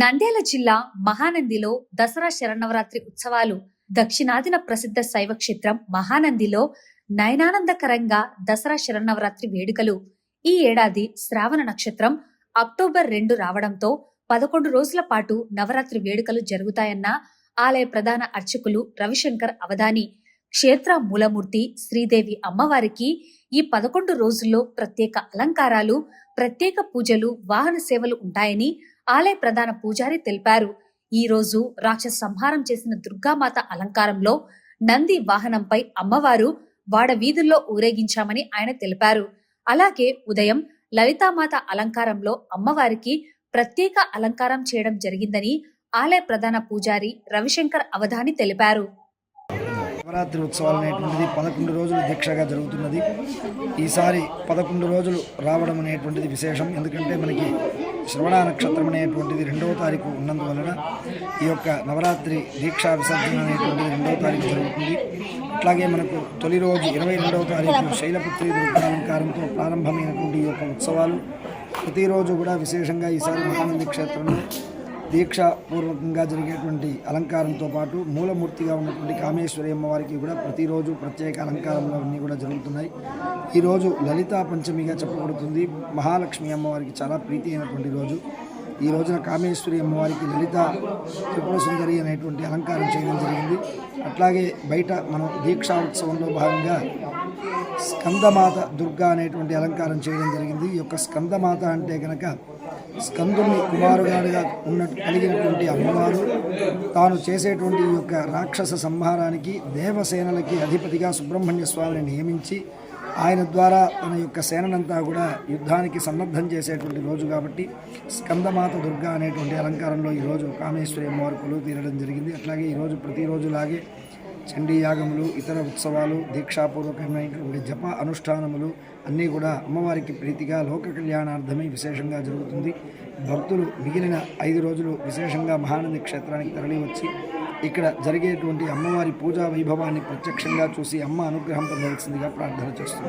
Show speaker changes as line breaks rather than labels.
నంద్యాల జిల్లా మహానందిలో దసరా శరణవరాత్రి ఉత్సవాలు. దక్షిణాదిన ప్రసిద్ధ శైవ క్షేత్రం మహానందిలో నయనానందకరంగా దసరా శరన్నవరాత్రి వేడుకలు. ఈ ఏడాది శ్రావణ నక్షత్రం అక్టోబర్ రెండు రావడంతో పదకొండు రోజుల పాటు నవరాత్రి వేడుకలు జరుగుతాయన్న ఆలయ ప్రధాన అర్చకులు రవిశంకర్ అవధాని. క్షేత్ర మూలమూర్తి శ్రీదేవి అమ్మవారికి ఈ పదకొండు రోజుల్లో ప్రత్యేక అలంకారాలు ప్రత్యేక పూజలు వాహన సేవలు ఉంటాయని ఆలయ ప్రధాన పూజారి తెలిపారు. ఈ రోజు రాక్షస సంహారం చేసిన దుర్గామాత అలంకారంలో నంది వాహనంపై అమ్మవారు వాడ వీధుల్లో ఊరేగించామని ఆయన తెలిపారు. అలాగే ఉదయం లలితామాత అలంకారంలో అమ్మవారికి ప్రత్యేక అలంకారం చేయడం జరిగిందని ఆలయ ప్రధాన పూజారి రవిశంకర్ అవధాని తెలిపారు.
నవరాత్రి ఉత్సవాలు అనేటువంటిది పదకొండు రోజులు దీక్షగా జరుగుతున్నది. ఈసారి పదకొండు రోజులు రావడం అనేటువంటిది విశేషం. ఎందుకంటే మనకి శ్రవణ నక్షత్రం అనేటువంటిది రెండవ తారీఖు ఉన్నందువలన ఈ యొక్క నవరాత్రి దీక్షా విసర్జన అనేటువంటిది రెండవ తారీఖు జరుగుతుంది. అట్లాగే మనకు తొలి రోజు ఇరవై రెండవ తారీఖు శైలపుత్రి దుర్గాలంకారంతో ప్రారంభమైనటువంటి ఈ యొక్క ఉత్సవాలు. ప్రతిరోజు కూడా విశేషంగా ఈసారి మహానంది క్షేత్రంలో దీక్షాపూర్వకంగా జరిగేటువంటి అలంకారంతో పాటు మూలమూర్తిగా ఉన్నటువంటి కామేశ్వరి అమ్మవారికి కూడా ప్రతిరోజు ప్రత్యేక అలంకారంలో అన్నీ కూడా జరుగుతున్నాయి. ఈరోజు లలితా పంచమిగా చెప్పబడుతుంది. మహాలక్ష్మి అమ్మవారికి చాలా ప్రీతి అయినటువంటి రోజు. ఈ రోజున కామేశ్వరి అమ్మవారికి లలిత త్రిపుర సుందరి అనేటువంటి అలంకారం చేయడం జరిగింది. అట్లాగే బయట మనం దీక్షా ఉత్సవంలో భాగంగా స్కందమాత దుర్గా అనేటువంటి అలంకారం చేయడం జరిగింది. ఈ యొక్క స్కందమాత అంటే కనుక స్కందుని కుమారుగాడిగా ఉన్నట్టు కలిగినటువంటి అమ్మవారు తాను చేసేటువంటి ఈ యొక్క రాక్షస సంహారానికి దేవసేనలకి అధిపతిగా సుబ్రహ్మణ్య స్వామిని నియమించి ఆయన ద్వారా తన యొక్క సేననంతా కూడా యుద్ధానికి సన్నద్ధం చేసేటువంటి రోజు కాబట్టి స్కందమాత దుర్గా అనేటువంటి అలంకారంలో ఈరోజు కామేశ్వరి అమ్మవారు కొలువు తీరడం జరిగింది. అట్లాగే ఈరోజు ప్రతిరోజులాగే చండీ యాగములు ఇతర ఉత్సవాలు దీక్షాపూర్వకమైనటువంటి జప అనుష్ఠానములు అన్నీ కూడా అమ్మవారికి ప్రీతిగా లోక కళ్యాణార్థమై విశేషంగా జరుగుతుంది. భక్తులు మిగిలిన ఐదు రోజులు విశేషంగా మహానంది క్షేత్రానికి తరలివచ్చి ఇక్కడ జరిగేటువంటి అమ్మవారి పూజా వైభవాన్ని ప్రత్యక్షంగా చూసి అమ్మ అనుగ్రహం పొందవలసిందిగా ప్రార్థన చేస్తుంది